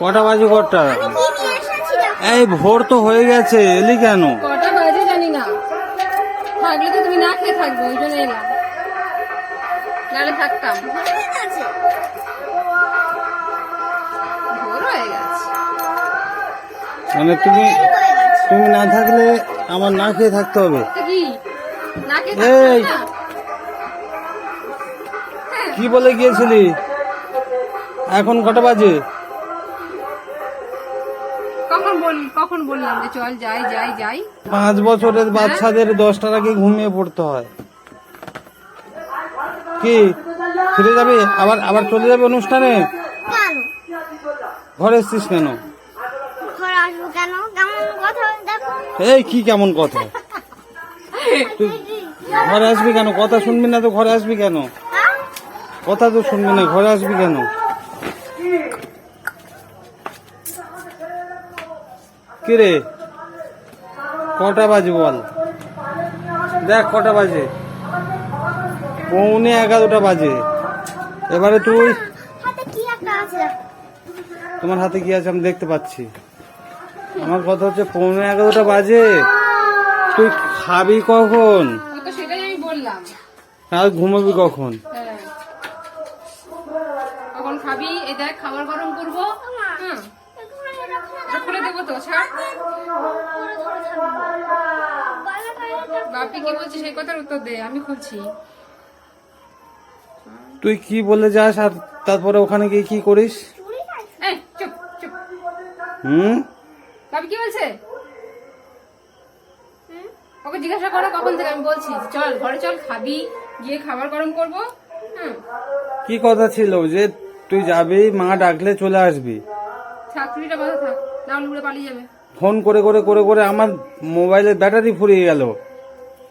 কটা বাজে কটা এই ভোর তো হয়ে গেছে এলি কেন? কটা বাজে জানি না। থাকলে তো তুমি না খেয়ে থাকবে ওই জন্য এলাম। নাহলে থাকতাম। হয়ে মানে তুমি তুমি না থাকলে আমার না খেয়ে থাকতে হবে? এই। কি বলে গিয়েছিলি? এখন কটা বাজে? কখন বল কখন বললাম যে চল যাই যাই যাই। পাঁচ বছরের বাচ্চাদের দশটার আগে ঘুমিয়ে পড়তে হয়? কি? ফিরে যাবে? আবার আবার চলে যাবে অনুষ্ঠানে? ঘরে এসছিস কেন? ঘরে আসব কেন? কেমন কথা দেখো। এই কি কেমন কথা? তুই ঘরে আসবি কেন? কথা শুনবি না তো ঘরে আসবি কেন? হ্যাঁ? কথা তো শুনবি না ঘরে আসবি কেন? কিরে? কটা বাজে বল? দেখ কটা বাজে। পৌনে এগারোটা বাজে। এবারে তুই তোমার হাতে কি আছে আমি দেখতে পাচ্ছি। আমার কথা হচ্ছে পৌনে এগারোটা বাজে। তুই খাবি কখন? আর ঘুমাবি কখন? হ্যাঁ। খাবি? এই দেখ খাবার গরম করব। খুলে দেবো তো ছাড়। বাপি কি বলছে সেই কথার উত্তর দে আমি খুলছি। তুই কি বলে যাস আর তারপরে ওখানে গিয়ে কি করিস? চুপ চুপ। হুম? বাপি কি বলছে? ওকে জিজ্ঞাসা করো কখন থেকে আমি বলছি চল ঘরে চল খাবি গিয়ে খাবার গরম করব হুম। কি কথা ছিল যে তুই যাবি মা ডাকলে চলে আসবি? চুরিটা বাধা থাক। পালিয়ে যাবে। ফোন করে করে করে করে আমার মোবাইলের ব্যাটারি ফুরিয়ে গেল।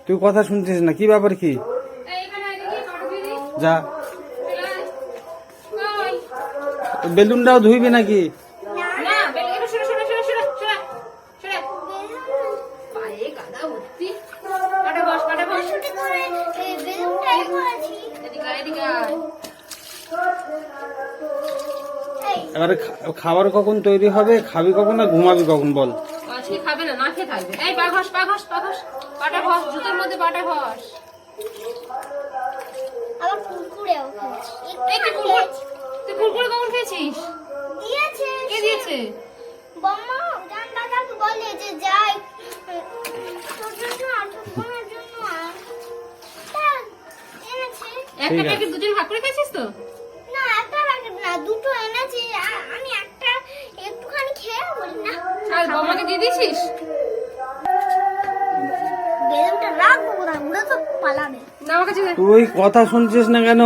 তুই কথা শুনছিস না কি ব্যাপার কি? যা। বেলুনটাও ধুইবি নাকি? খাবার কখন তৈরি হবে? খাবি কখন না ঘুমাবি কখন বল? আজকে খাবে না না খেয়ে থাকবে। এই পা ঘস পা ঘস পা ঘস পাটা ঘস জুতোর মধ্যে পাটা ঘস। আবার কুরকুরেও এই একটু তুই কুরকুরে তুই কুরকুরে কখন খেয়েছিস? দিয়েছে কে দিয়েছে? বম্মা জান দাদাকে বলে যে যাই। তোর জন্য জন্য একটা প্যাকেট দুজন ভাগ করে খেয়েছিস তো? দুটো এনেছি আমি একটা একটুখানি খেয়ে বলি না। আর বমাকে দিয়ে দিয়েছিস? বেলুনটা রাখব কোথায় উড়ে তো পালাবে। না আমার কাছে তুই কথা শুনছিস না কেন?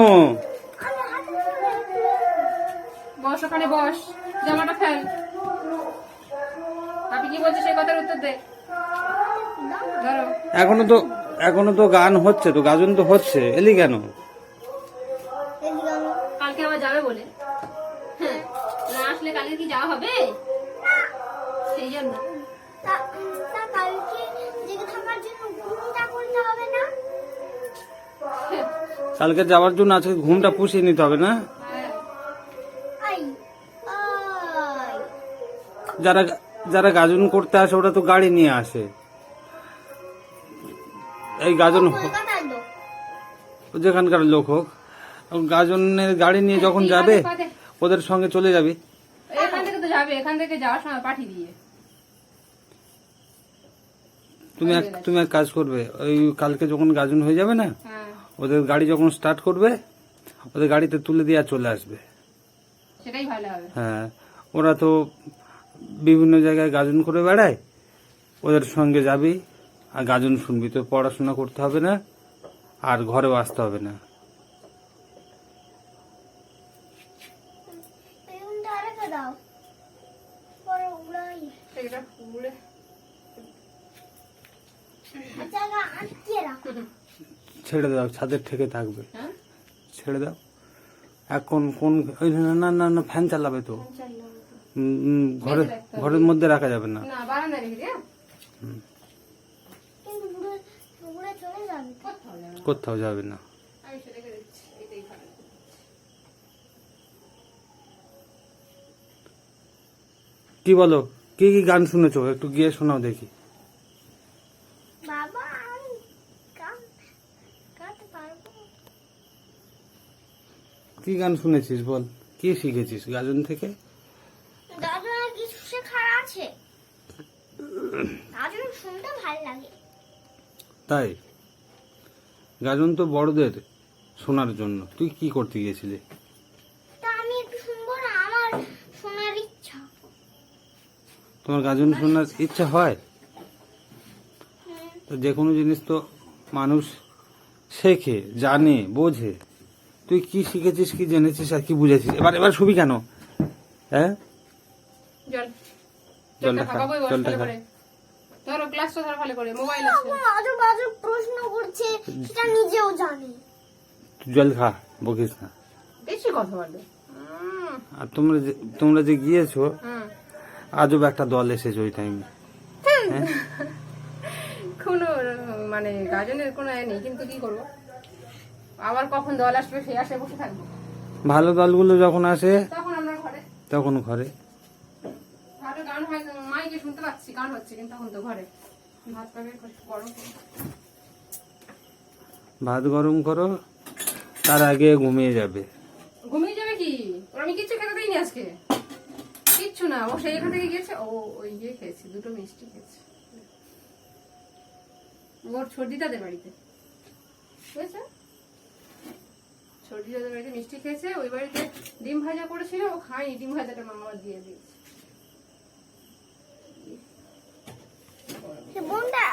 বস ওখানে বস। জামাটা ফেল। আপনি কি বলছে সেই কথার উত্তর দে। এখনও তো এখনও তো গান হচ্ছে তো গাজন তো হচ্ছে। এলি কেন? কালকে কি যাওয়া হবে? সেই জন্য। কালকে জেগে থাকার জন্য ঘুমটা করতে হবে না? কালকে যাওয়ার জন্য আজকে ঘুমটা পুষিয়ে নিতে হবে না? হ্যাঁ। যারা যারা গাজন করতে আসে ওরা তো গাড়ি নিয়ে আসে। এই গাজন যেখানকার লোক হোক। গাজনের গাড়ি নিয়ে যখন যাবে ওদের সঙ্গে চলে যাবি। এখান থেকে তো যাবে এখান থেকে যাওয়ার সময় পাঠিয়ে দিয়ে। তুমি এক তুমি এক কাজ করবে ওই কালকে যখন গাজন হয়ে যাবে না হ্যাঁ। ওদের গাড়ি যখন স্টার্ট করবে ওদের গাড়িতে তুলে দিয়ে চলে আসবে। সেটাই ভালো হবে। হ্যাঁ ওরা তো বিভিন্ন জায়গায় গাজন করে বেড়ায় ওদের সঙ্গে যাবি আর গাজন শুনবি। তো পড়াশোনা করতে হবে না আর ঘরেও আসতে হবে না বেলুনটা রেখে দাও পরে উড়াই এটা পুড়ে আচ্ছা আগা আটকে রাখো ছেড়ে দাও ছাদের থেকে থাকবে। হ্যাঁ? ছেড়ে দাও। এখন কোন না না না ফ্যান চালাবে তো। উম, উম, ঘরে ঘরের মধ্যে রাখা যাবে না। কোথাও যাবে না। কি বলো? কি কি গান শুনেছো? একটু গিয়ে শোনাও দেখি বাবা আমি গান গাতে পারব কি গান শুনেছিস বল? কি শিখেছিস গাজন থেকে? দাদু কিছু শেখার আছে। দাদু শুনতে ভালো লাগে। তাই? গাজন তো বড়দের শোনার জন্য। তুই কি করতে গিয়েছিলি? তা আমি একটু শুনব না আমার শোনার ইচ্ছা। তোমার গাজন শোনার ইচ্ছা হয়? তো যে কোনো জিনিস তো মানুষ শেখে জানে বোঝে। তুই কি শিখেছিস কি জেনেছিস আর কি বুঝেছিস? এবার এবার শুবি কেন? হ্যাঁ? জল। জলটা জলটা খা, জলটা খা। ধরো গ্লাসটা ধরো ভালো করে মোবাইল আছে। বাবা আজু প্রশ্ন করছে সেটা নিজেও জানে। জল খা বকিস না। বেশি কথা বলবে আর তোমরা যে তোমরা যে গিয়েছো আজব একটা দল এসেছে ওই টাইমে কোনো মানে গার্জেনের কোনো এ নেই কিন্তু কি করব? আবার কখন দল আসবে সেই আসে বসে থাকব। ভালো দলগুলো যখন আসে তখন আমরা ঘরে। তখন ঘরে। ভালো গান হয় মাইকে শুনতে পাচ্ছি গান হচ্ছে কিন্তু তখন তো ঘরে। ভাত পাবে গরম। ভাত গরম করো তার আগে ঘুমিয়ে যাবে। ঘুমিয়ে যাবে কি? ওর আমি কিচ্ছু খেতে দিইনি আজকে। কিচ্ছু না ও সেই এখান থেকে গিয়েছে ও ওই ইয়ে খেয়েছে দুটো মিষ্টি খেয়েছে। ওর ছর্দিতাদের বাড়িতে। বুঝেছে বাড়িতে মিষ্টি খেয়েছে ওই বাড়িতে ডিম ভাজা করেছিল ও খায়নি ডিম ভাজাটা মামা দিয়ে দিয়েছে। সে বোনটা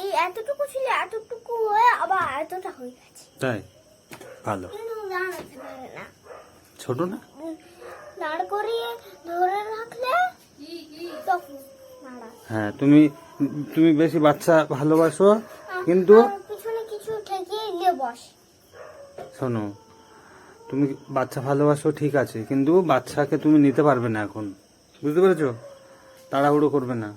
এই এতটুকু ছিল এতটুকু হয়ে আবার এতটা হয়ে গেছে। তাই? ভালো। ছোট না? দাঁড় করিয়ে ধরে রাখলে কি কি? তখন হ্যাঁ তুমি তুমি বেশি বাচ্চা ভালোবাসো কিন্তু পিছনে কিছু ঠেকিয়ে বস। শোনো তুমি বাচ্চা ভালোবাসো ঠিক আছে কিন্তু বাচ্চাকে তুমি নিতে পারবে না এখন। বুঝতে পেরেছ? তাড়াহুড়ো করবে না।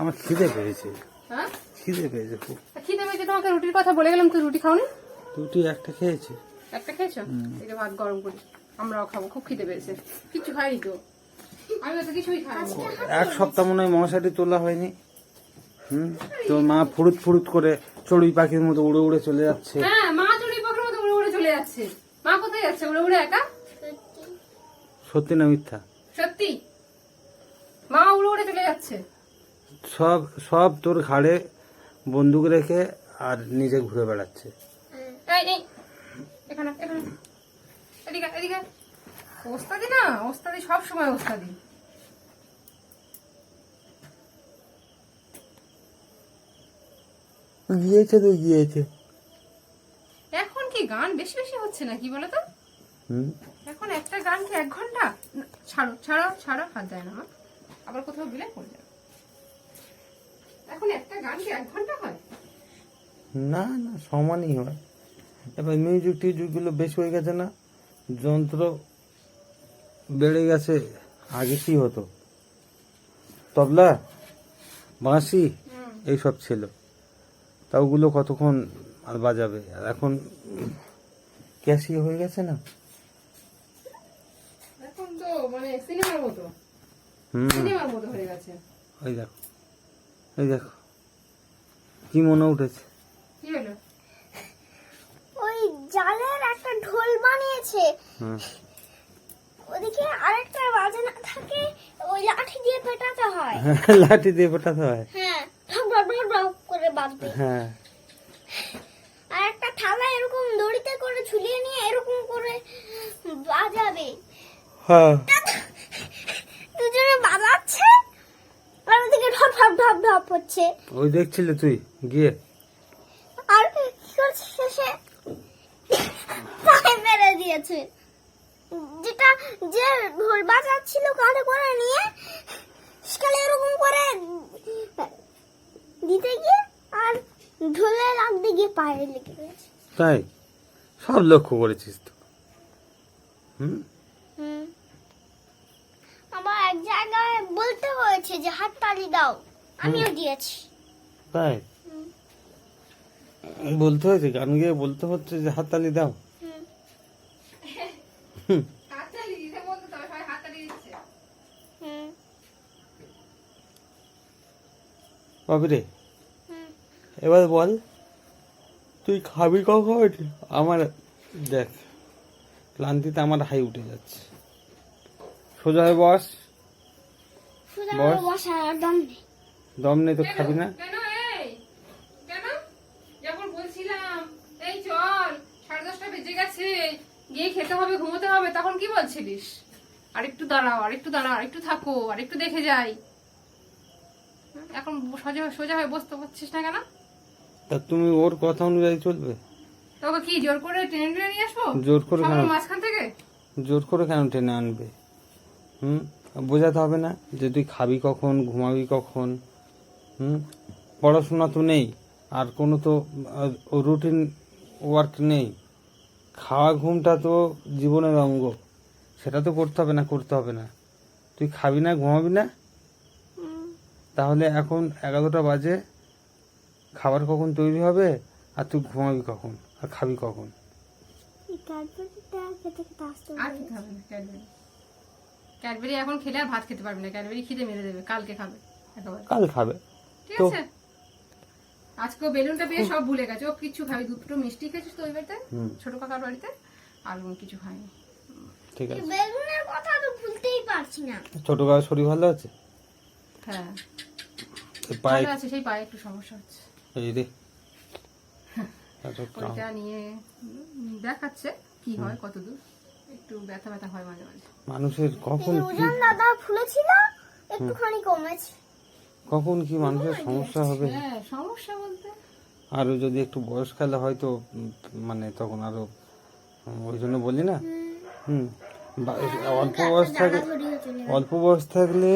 আমার খিদে পেয়েছে। হ্যাঁ? খিদে পেয়েছে খুব। খিদে পেয়েছে তোমাকে রুটির কথা বলে গেলাম তুই রুটি খাওনি? রুটি একটা খেয়েছি। একটা খেয়েছো? এই যে ভাত গরম করি আমরাও খাব খুব খিদে পেয়েছে। কিচ্ছু খাইনি তো। আমি তো কিছুই খাইনি। এক সপ্তাহ মনে হয় মশারি তোলা হয়নি। হুম? তোর মা ফুরুত ফুরুত করে চড়ুই পাখির মতো উড়ে উড়ে চলে যাচ্ছে। হ্যাঁ মা চুরি পাখির মতো উড়ে উড়ে চলে যাচ্ছে। মা কোথায় যাচ্ছে? উড়ে উড়ে একা? সত্যি না মিথ্যা? সত্যি? মা উড়ে উড়ে চলে যাচ্ছে। সব সব তোর ঘাড়ে বন্দুক রেখে আর নিজে ঘুরে বেড়াচ্ছে। এখানে এখানে। এদিকে এদিকে। ওস্তাদি না? ওস্তাদি সব সময় ওস্তাদি। গিয়েছে তো গিয়েছে। এখন কি গান বেশি বেশি হচ্ছে না কি বলো তো এখন একটা গান কি এক ঘণ্টা? ছাড়ো ছাড়ো ছাড়ো হাত যায় না আবার কোথাও গেলে পড়ে যাবে। এখন একটা গান কি এক ঘণ্টা হয়? না না সমানই হয়। এবার মিউজিক টিউজিকগুলো বেশি হয়ে গেছে না যন্ত্র বেড়ে গেছে আগে কি হতো? তবলা বাঁশি এইসব ছিল। তা ওগুলো কতক্ষণ আর বাজাবে? আর এখন ক্যাশিয়ে হয়ে গেছে না? এখন তো মানে সিনেমার মতো। হুম। সিনেমার মতো হয়ে গেছে। ওই দেখো ওই দেখো কি মনে উঠেছে? কি হলো? ওই জালের একটা ঢোল বানিয়েছে। হুম। ওদিকে আরেকটা বাজানা থাকে ওই লাঠি দিয়ে পেটাতে হয়। লাঠি দিয়ে পেটাতে হয়। হ্যাঁ। করে হ্যাঁ। আর একটা থালা এরকম দড়িতে করে ঝুলিয়ে নিয়ে এরকম করে বাজাবে। হ্যাঁ। দুজনে বাজাচ্ছে আর ওদিকে ঢপ ঢপ ঢপ ঢপ হচ্ছে। ওই দেখছিলে তুই? গিয়ে আর কি করছে শেষে পায়ে মেরে দিয়েছে যেটা যে ঢোল বাজাচ্ছিল কাঁধে করে নিয়ে সেখানে এরকম করে দিতে গিয়ে আর ঢোলে লাগতে গিয়ে পায়ে লেগে গেছে তাই? সব লক্ষ্য করেছিস তো। হুম? হুম। আমার এক জায়গায় বলতে হয়েছে যে হাত তালি দাও। আমিও দিয়েছি। তাই? বলতে হয়েছে গান গেয়ে বলতে হচ্ছে যে হাততালি দাও। হুম। হুম, হাততালি দিতে বলতো তবে সবাই হাততালি দিচ্ছে। হুম। বাবু রে হুম। এবার বল। তুই খাবি কখন? আমার দেখ ক্লান্তিতে আমার হাই উঠে যাচ্ছে। সোজা হয়ে বস। বস। দম নেই। দম নেই তো খাবি না? কেন এই? কেন? যখন বলছিলাম এই চল সাড়ে দশটা বেজে গেছে গিয়ে খেতে হবে ঘুমোতে হবে তখন কি বলছিলিস? আরেকটু দাঁড়াও আরেকটু দাঁড়াও আরেকটু থাকো আরেকটু দেখে যাই। এখন সোজা সোজা হয়ে বসতে পারছিস না কেন? তা তুমি ওর কথা অনুযায়ী চলবে। তোকে কি জোর করে টেনে টেনে নিয়ে আসব? জোর করে কেন? মাঝখান থেকে? জোর করে কেন টেনে আনবে? হুম? বোঝাতে হবে না যে তুই খাবি কখন ঘুমাবি কখন। হুম? পড়াশোনা তো নেই আর কোনো তো রুটিন ওয়ার্ক নেই। খাওয়া ঘুমটা তো জীবনের অঙ্গ। সেটা তো করতে হবে না করতে হবে না। তুই খাবি না ঘুমাবি না? তাহলে এখন এগারোটা বাজে। খাবার কখন তৈরি হবে? আর তুই ঘুমাবি কখন? আর খাবি কখন? ক্যাডবেরি। এখন খেলে আর ভাত খেতে পারবি না। ক্যাডবেরি খিদে মেরে দেবে। কালকে খাবে একেবারে। কাল খাবে। ঠিক আছে? আজকে বেলুনটা পেয়ে সব ভুলে গেছে। ও কিচ্ছু খাবি। দুটো মিষ্টি খেয়েছিস তো ওই বাড়িতে ছোট কাকার বাড়িতে? আর কিছু খায়নি। ঠিক আছে। বেগুনের কথা তো ভুলতেই পারছি না। ছোট কার শরীর ভালো আছে? হ্যাঁ। পায়ে ভালো আছে। সেই পায়ে একটু সমস্যা হচ্ছে। এই রে ওইটা নিয়ে দেখাচ্ছে কি হয় কত একটু ব্যথা ব্যথা হয় মাঝে মাঝে। মানুষের কখন কি ওজন দাদা ফুলেছিল একটুখানি কমেছে। কখন কি মানুষের সমস্যা হবে? হ্যাঁ সমস্যা বলতে আরও যদি একটু বয়সকালে হয়তো মানে তখন আরও ওই জন্য বলি না? হুম। বা- অল্প বয়স থাকে ধরিয়ে চলে অল্প বয়স থাকলে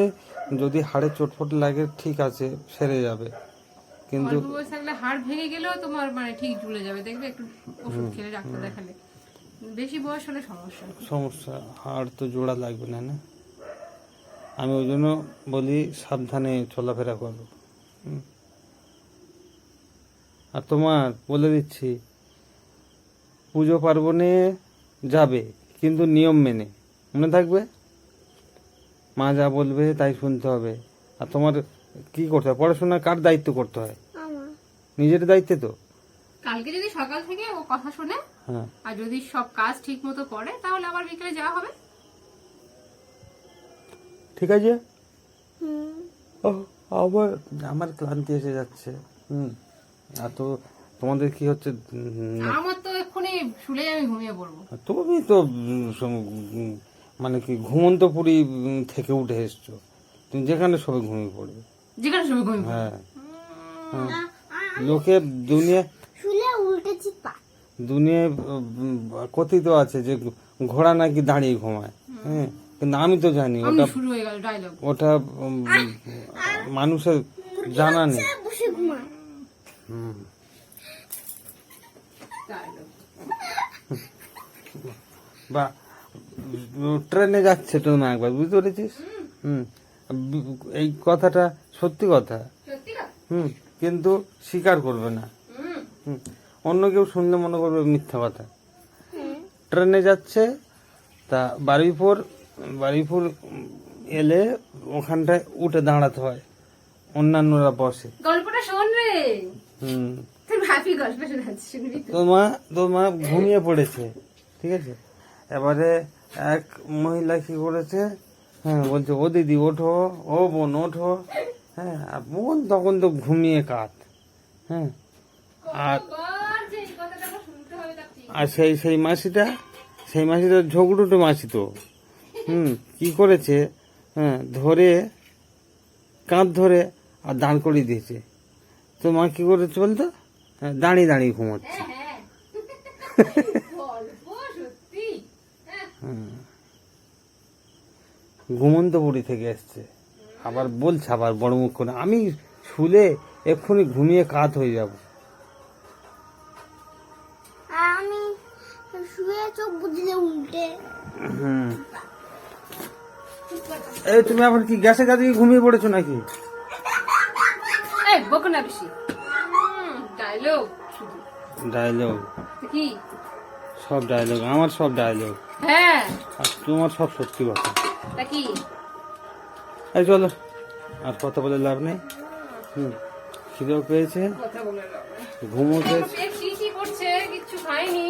যদি হাড়ে চোটফোট লাগে ঠিক আছে সেরে যাবে। কিন্তু অল্প বয়স থাকলে হাড় ভেঙে গেলেও তোমার মানে ঠিক ঝুলে যাবে দেখবে একটু ওষুধ খেলে ডাক্তার দেখালে। বেশি বয়স হলে সমস্যা। সমস্যা হাড় তো জোড়া লাগবে না না? আমি ওই জন্য বলি সাবধানে চলাফেরা করো আর তোমার বলে দিচ্ছি পুজো পার্বণে যাবে কিন্তু নিয়ম মেনে। মনে থাকবে? মা যা বলবে তাই শুনতে হবে। আর তোমার কি করতে হয়? পড়াশোনা কার দায়িত্ব করতে হয়? নিজের দায়িত্বে তো? কালকে যদি সকাল থেকে ও কথা শোনে হ্যাঁ। আর যদি সব কাজ ঠিক মতো করে তাহলে আবার বিকেলে যাওয়া হবে? ঠিক আছে? ও আবার আমার ক্লান্তি এসে যাচ্ছে। হুম। আর তো তোমাদের কি হচ্ছে? আমার তো এক্ষুনি শুলে আমি ঘুমিয়ে পড়ব। তুমি তো মানে কি ঘুমন্তপুরি উম, থেকে উঠে এসছো। তুমি যেখানে সবাই ঘুমিয়ে পড়বে। যেখানে শুয়ে ঘুমিয়ে হ্যাঁ। হ্যাঁ। লোকে দুনিয়া শুলে উল্টে চিপা দুনিয়ায় কথিত আছে যে ঘোড়া নাকি দাঁড়িয়ে ঘুমায়। হ্যাঁ। কিন্তু আমি তো জানি ওটা শুরু হয়ে গেল ডায়লগ ওটা মানুষের জানা নেই। বসে ঘুমায়। হুম। বা ট্রেনে যাচ্ছে তো না একবার বুঝতে পেরেছিস? হুম। এই কথাটা সত্যি কথা। হুম কিন্তু স্বীকার করবে না। হুম। হুম অন্য কেউ শুনলে মনে করবে মিথ্যা কথা। ট্রেনে যাচ্ছে তা বারুইপুর বারুইপুর এলে ওখানটায় উঠে দাঁড়াতে হয়। অন্যান্যরা বসে। গল্পটা শোন রে। হুম। শুনবি তো? তোর মা তোর মা ঘুমিয়ে পড়েছে ঠিক আছে? এবারে এক মহিলা কি করেছে হ্যাঁ বলছে ও দিদি ওঠো ও বোন ওঠো। হ্যাঁ আর বোন তখন তো ঘুমিয়ে কাত। হ্যাঁ আর আর সেই সেই মাসিটা সেই মাসিটা ঝগড়ুটে মাসি তো। হুম কি করেছে? হ্যাঁ ধরে কাঁধ ধরে আর দাঁড় করিয়ে দিয়েছে। তো মা কি করেছে বলতো? হ্যাঁ, দাঁড়িয়ে দাঁড়িয়ে ঘুমাচ্ছে। হ্যাঁ হ্যাঁ। ঘুমন্তপুরি থেকে এসছে। আবার বলছে আবার বড় মুখ করে আমি শুলে এক্ষুনি ঘুমিয়ে কাত হয়ে যাব। আমি শুয়ে চোখ বুঝলে উল্টে। হুম। এই তুমি আবার কি গ্যাসে কাজে ঘুমিয়ে পড়েছো নাকি? এই বকো না বেশি। ডায়লগ ডায়লগ কি? সব ডায়লগ আমার সব ডায়লগ হ্যাঁ। আর তোমার সব সত্যি কথা। তা কি? এই চলো। আর কথা বলে লাভ নেই। হুম খিদেও পেয়েছে। ঘুমও পেয়েছে। করছে কিচ্ছু খাইনি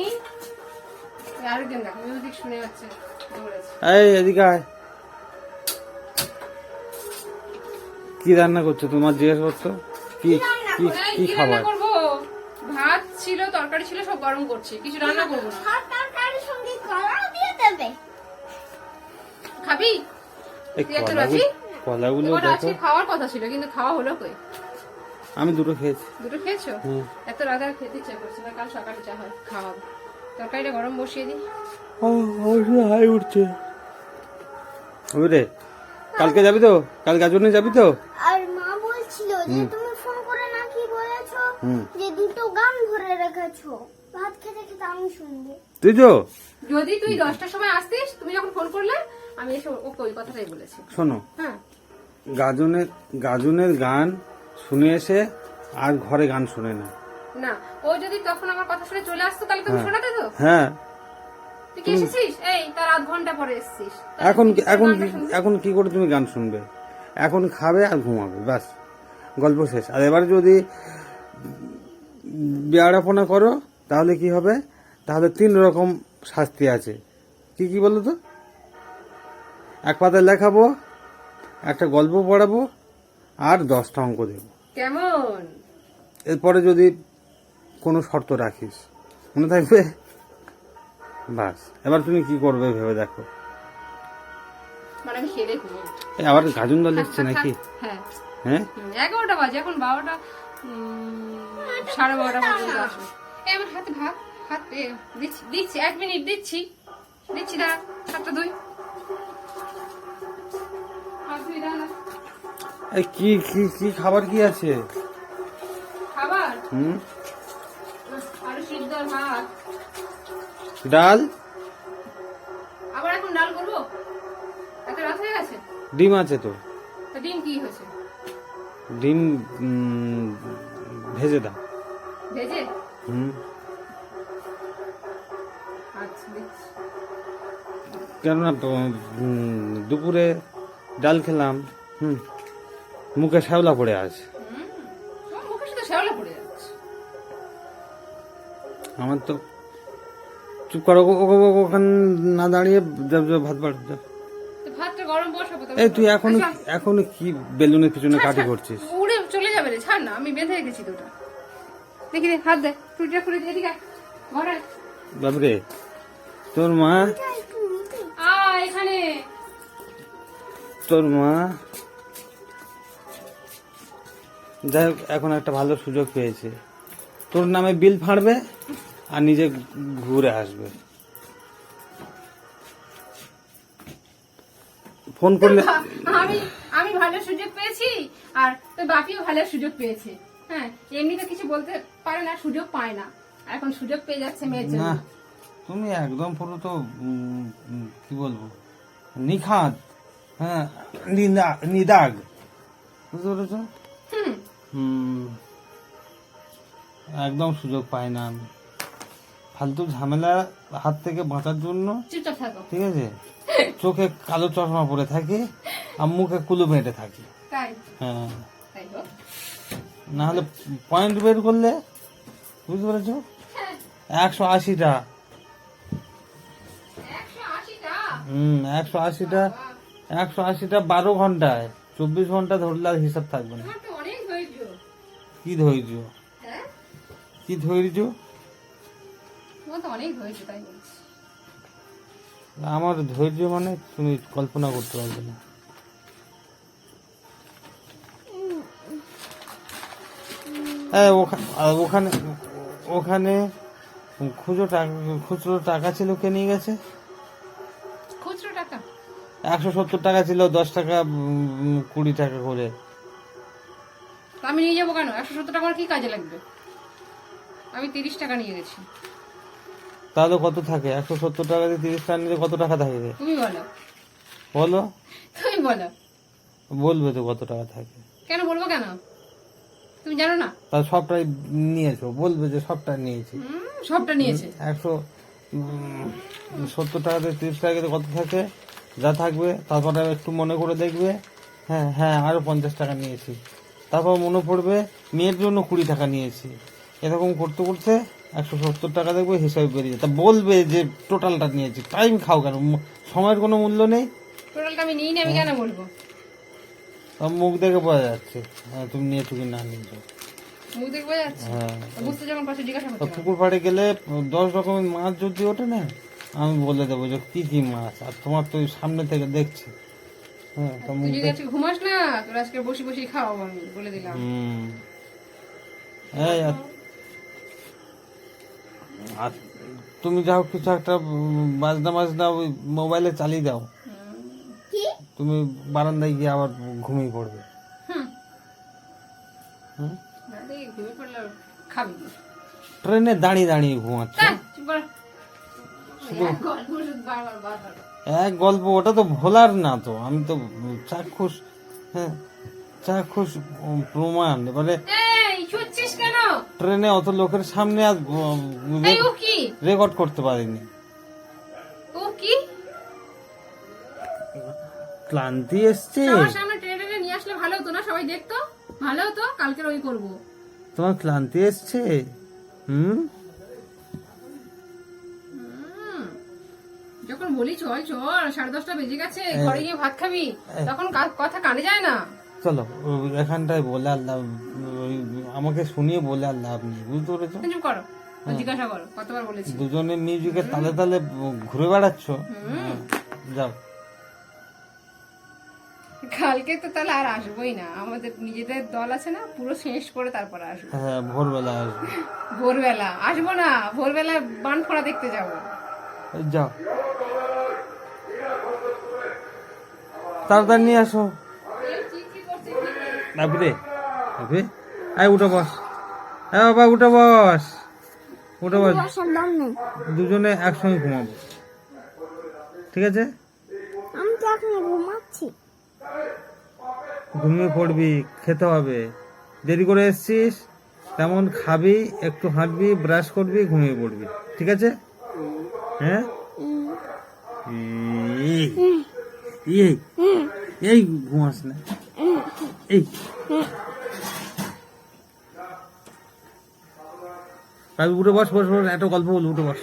আরেকদিন দেখ মিউজিক শুনে যাচ্ছে। এই এদিকে আয়। কি রান্না করছ তোমার জিজ্ঞেস করছ কি কি কি কি খাবার? ভাত ছিল তরকারি ছিল সব গরম করছি। কিছু রান্না করব না। খাবি? কলাগুলো আজকে খাওয়ার কথা ছিল কিন্তু খাওয়া হলো কই? আমি দুটো খেয়েছি। দুটো খেয়েছো? এত রাত আর খেতে ইচ্ছা করছে না কাল সকালে চা হয় খাওয়াবো। তরকারিটা গরম বসিয়ে দিই। হাই উঠছে। কালকে যাবি তো? কাল গাজনে যাবি তো? আর মা বলছিল যে তুমি ফোন করে নাকি বলেছ? যে দুটো গান ধরে রেখেছো। ভাত খেতে খেতে আমি শুনব। তুই তো? যদি তুই দশটার সময় আসতিস তুমি যখন ফোন করলে আমি এসে ওকে ওই কথাটাই বলেছি। শোনো। হ্যাঁ। গাজনের গাজনের গান শুনে এসে আর ঘরে গান শুনে না। না ও যদি তখন আমার কথা শুনে চলে আসতো তাহলে তুমি হ্যাঁ। শোনাতে তো? হ্যাঁ। তুই কি এসেছিস? এই তার আধ ঘণ্টা পরে এসেছিস। এখন এখন এখন কি করে তুমি গান শুনবে? এখন খাবে আর ঘুমাবে ব্যাস। গল্প শেষ। আর এবার যদি বেয়ারাপনা করো তাহলে কি হবে? তাহলে তিন রকম শাস্তি আছে। কি কি বলো তো এক পাতা লেখাবো একটা গল্প পড়াবো আর দশটা অঙ্ক দেবো। কেমন? এরপরে যদি কোনো শর্ত রাখিস মনে থাকবে? বাস এবার তুমি কি করবে ভেবে দেখো। মানে আবার গাজন দল এসছে নাকি? হ্যাঁ। হ্যাঁ? এগারোটা বাজে এখন বারোটা সাড়ে বারোটা পর্যন্ত আসবে। আমার হাতে ভাত হাত দিচ্ছি দিচ্ছি এক মিনিট দিচ্ছি। দিচ্ছি দাঁড়া হাতটা দুই এই কি কি কি খাবার কি আছে? খাবার? হুম? আলু সিদ্ধ ভাত। ডাল? আবার এখন ডাল করব? এত রাত হয়ে গেছে? ডিম আছে তো। ডিম কি হয়েছে? ডিম ভেজে দাও। ভেজে? হুম। আচ্ছা কেননা দুপুরে ডাল খেলাম। হুম। মুখে শ্যাওলা পড়ে আছে। আমার তো চুপ করো ওখানে না দাঁড়িয়ে ভাত বাড় এই তুই এখন আচ্ছা, এখন কি বেলুনের পিছনে কাটি করছিস? উড়ে চলে যাবে রে ছাড় না আমি বেঁধে রেখেছি দুটো দেখি দে হাত দে টুইটা খুলে দিয়ে আয়। ঘরে বাবরে তোর মা আ এখানে। তোর মা যাই হোক এখন একটা ভালো সুযোগ পেয়েছে। তোর নামে বিল ফাঁড়বে আর নিজে ঘুরে আসবে। ফোন করলে আমি আমি ভালো সুযোগ পেয়েছি আর তোর বাপিও ভালো সুযোগ পেয়েছে। হ্যাঁ এমনি তো কিছু বলতে পারে না সুযোগ পায় না। এখন সুযোগ পেয়ে যাচ্ছে মেয়ের জন্য। না তুমি একদম পুরো তো কি বলব নিখাত হ্যাঁ নিদা- নিদাগ। বুঝতে পেরেছ? হুম একদম সুযোগ পাই না আমি। ফালতু ঝামেলা হাত থেকে বাঁচার জন্য ঠিক আছে? চোখে কালো চশমা পরে থাকি আর মুখে কুলু বেঁটে থাকি। হ্যাঁ। না হলে পয়েন্ট বের করলে বুঝতে পেরেছ? হ্যাঁ, একশো আশিটা। একশো আশিটা? হুম একশো আশিটা একশো আশিটা বারো ঘন্টায়। চব্বিশ ঘণ্টা ধরলে আর হিসাব থাকবে না। কি ধৈর্য? হ্যাঁ? কি ধৈর্য? তো অনেক ধৈর্য তাই আমার ধৈর্য মানে তুমি কল্পনা করতে পারবে না। হ্যাঁ ওখানে ওখানে খুচরো টাকা খুচরো টাকা ছিল কে নিয়ে গেছে? খুচরো টাকা? একশো সত্তর টাকা ছিল দশ টাকা কুড়ি টাকা করে। তো আমি নিয়ে যাব কেন? একশো সত্তর টাকা আমার কি কাজে লাগবে? আমি তিরিশ টাকা নিয়ে গেছি। তাহলে কত থাকে? একশো সত্তর টাকা দিয়ে তিরিশ টাকা নিলে কত টাকা থাকে? তুমি বলো। বলো। তুমি বলো। বলবে তো কত টাকা থাকে। কেন বলব কেন? তুমি জানো না? তা সবটাই নিয়েছো। বলবে যে সবটা নিয়েছি। সবটা নিয়েছে। একশো সত্তর টাকাতে তিরিশ টাকাতে কত থাকে? যা থাকবে তারপরে একটু মনে করে দেখবে। হ্যাঁ হ্যাঁ আরও পঞ্চাশ টাকা নিয়েছি। তারপর মনে পড়বে মেয়ের জন্য কুড়ি টাকা নিয়েছি। এরকম করতে করতে একশো সত্তর টাকা দেখবে হিসাবে বেরিয়ে তা বলবে যে টোটালটা নিয়েছি টাইম খাও কেন? সময়ের কোনো মূল্য নেই? টোটালটা আমি নিই না আমি কেন বলব? মুখ দেখে বোঝা যাচ্ছে। হ্যাঁ তুমি নিয়েছো কি না নিয়েছো? হ্যাঁ? পুকুর পাড়ে গেলে দশ রকমের মাছ যদি ওঠে না আমি বলে দেবো যে কি কি মাছ আর তোমার তো সামনে থেকে দেখছি। তুই মুখ যদি আজকে ঘুমাস না তোর আজকে বসে বসে খাওয়াবো আমি বলে দিলাম। এই আর- তুমি যাও কিছু একটা বাজনা বাজনা ওই মোবাইলে চালিয়ে দাও। তুমি বারান্দায় গিয়ে আবার ঘুমিয়ে পড়বে। ট্রেনে দাঁড়িয়ে দাঁড়িয়ে ঘুমাচ্ছে। এক গল্প ওটা তো ভোলার না তো। আমি তো চাক্ষুষ হ্যাঁ চাক্ষুষ প্রমাণ। এবারে ট্রেনে অত লোকের সামনে আর কি? রেকর্ড করতে পারিনি। কি? ক্লান্তি এসছে। ভালো হতো না? সবাই দেখতো ভালো হতো কালকের ওই করব। তোমার ক্লান্তি এসছে? হুম। যখন বলি চল চল সাড়ে দশটা বেজে গেছে ঘরে গিয়ে ভাত খাবি? তখন কথা কানে যায় না। চলো এখানটায় বলে ওই আমাকে শুনিয়ে বলে লাভ নেই বুঝতে পেরেছ? চুপ করো। জিজ্ঞাসা করো কতবার বলেছি। দুজনে মিউজিকের তালে তালে ঘুরে বেড়াচ্ছ? যাও। কালকে তো তাহলে আর আসবোই না। আমাদের নিজেদের দল আছে না পুরো শেষ করে তারপরে আসব। হ্যাঁ ভোরবেলা আসবে। ভোরবেলা আসব না ভোরবেলা বান ফোড়া দেখতে যাব। যাও। তাড়াতাড়ি নিয়ে আসো। আবিরে আবি আয় উঠে বস। হ্যাঁ বাবা উঠে বস। উঠে বস। দুজনে একসঙ্গে ঘুমাবো। ঠিক আছে? আমি তো এখন ঘুমাচ্ছি। ঘুমিয়ে পড়বি খেতে হবে। দেরি করে এসছিস তেমন খাবি একটু হাঁটবি ব্রাশ করবি ঘুমিয়ে পড়বি। ঠিক আছে? হ্যাঁ? এই এই ঘুমাস না। এই। উঠে বস বস বস এত গল্প বল, উঠে বস।